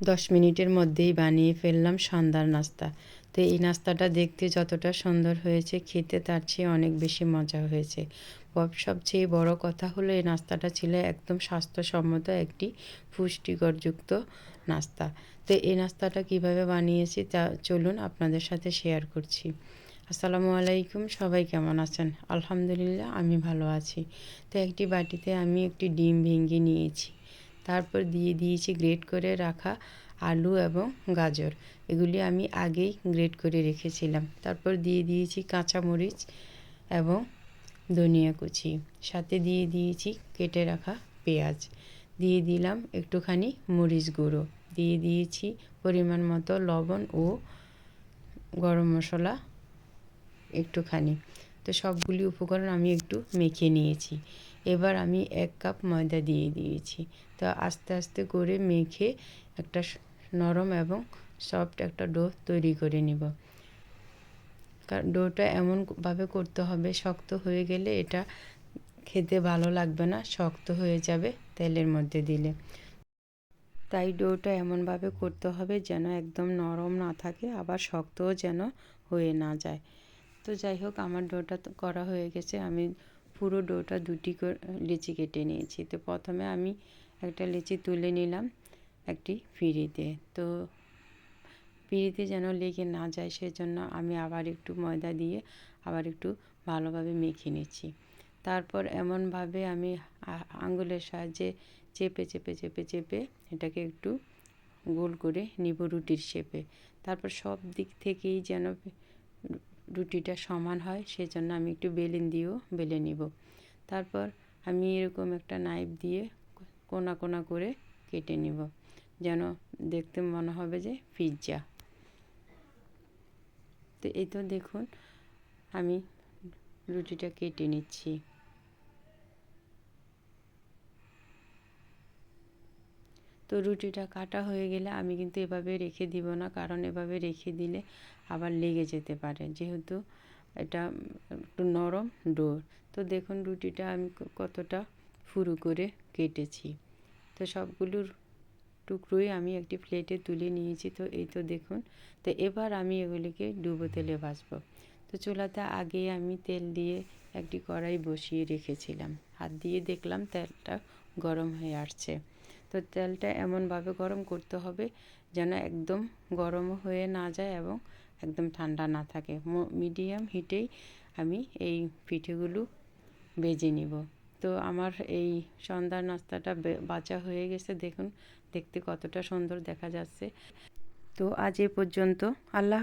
দশ মিনিটের মধ্যেই বানিয়ে ফেললাম সন্ধ্যার নাস্তা। তো এই নাস্তাটা দেখতে যতটা সুন্দর হয়েছে, খেতে তার চেয়ে অনেক বেশি মজা হয়েছে। সবচেয়ে বড় কথা হলো এই নাস্তাটা ছিল একদম স্বাস্থ্যসম্মত একটি পুষ্টিকরযুক্ত নাস্তা। তো এই নাস্তাটা কীভাবে বানিয়েছি তা চলুন আপনাদের সাথে শেয়ার করছি। আসসালামু আলাইকুম, সবাই কেমন আছেন? আলহামদুলিল্লাহ, আমি ভালো আছি। তো একটি বাটিতে আমি একটি ডিম ভেঙে নিয়েছি। তারপর দিয়ে দিয়েছি গ্রেট করে রাখা আলু এবং গাজর। এগুলি আমি আগেই গ্রেট করে রেখেছিলাম। তারপর দিয়ে দিয়েছি কাঁচামরিচ এবং ধনিয়া কুচি। সাথে দিয়ে দিয়েছি কেটে রাখা পেঁয়াজ। দিয়ে দিলাম একটুখানি মরিচ গুঁড়ো। দিয়ে দিয়েছি পরিমাণ মতো লবণ ও গরম মশলা একটুখানি। তো সবগুলি উপকরণ আমি একটু মেখে নিয়েছি। এবার আমি এক কাপ ময়দা দিয়ে দিয়েছি। তো আস্তে আস্তে করে মেখে একটা নরম এবং সফট একটা ডো তৈরি করে নিব। ডোটা এমনভাবে করতে হবে, শক্ত হয়ে গেলে এটা খেতে ভালো লাগবে না, শক্ত হয়ে যাবে তেলের মধ্যে দিলে। তাই ডোটা এমনভাবে করতে হবে যেন একদম নরম না থাকে, আবার শক্তও যেন হয়ে না যায়। তো যাই হোক, আমার ডোটা করা হয়ে গেছে। আমি পুরো ডোটা দুটি করে লিচি কেটে নিয়েছি। তো প্রথমে আমি একটা লিচি তুলে নিলাম একটি ফিরিতে তো পিঁড়িতে যেন লেগে না যায় সেজন্য আমি আবার একটু ময়দা দিয়ে আবার একটু ভালোভাবে মেখে নিচ্ছি। তারপর এমনভাবে আমি আঙ্গুলের সাহায্যে চেপে চেপে চেপে চেপে এটাকে একটু গোল করে নিব রুটির শেপে। তারপর সব দিক থেকেই যেন রুটিটা সমান হয়, সেজন্য আমি একটু বেলিন দিয়েও বেলে নিব। তারপর আমি এরকম একটা নাইফ দিয়ে কোনা কোনা করে কেটে নিব, যেন দেখতে মনে হবে যে পিৎজা তো এই তো দেখুন, আমি রুটিটা কেটে নিচ্ছি। তো রুটিটা কাটা হয়ে গেলে আমি কিন্তু এভাবে রেখে দিব না, কারণ এভাবে রেখে দিলে আবার লেগে যেতে পারে। যেহেতু এটা একটু নরম ডোর, তো দেখুন রুটিটা আমি কতটা ফুরু করে কেটেছি। তো সবগুলোর টুকরোই আমি একটি প্লেটে তুলে নিয়েছি, তো এই তো দেখুন। তো এবার আমি এগুলিকে ডুবো তেলে ভাজবো। তো চুলাতে আগে আমি তেল দিয়ে একটি কড়াই বসিয়ে রেখেছিলাম। হাত দিয়ে দেখলাম তেলটা গরম হয়ে আসছে। তো তেলটা এমনভাবে গরম করতে হবে যেন একদম গরমও হয়ে না যায় এবং একদম ঠান্ডা না থাকে। মিডিয়াম হিটেই আমি এই পিঠেগুলো ভেজে নিব। তো আমার এই সন্ধ্যার নাস্তাটা বাঁচা হয়ে গেছে। দেখুন, দেখতে কতটা সুন্দর দেখা যাচ্ছে। তো আজ এ পর্যন্ত আল্লাহ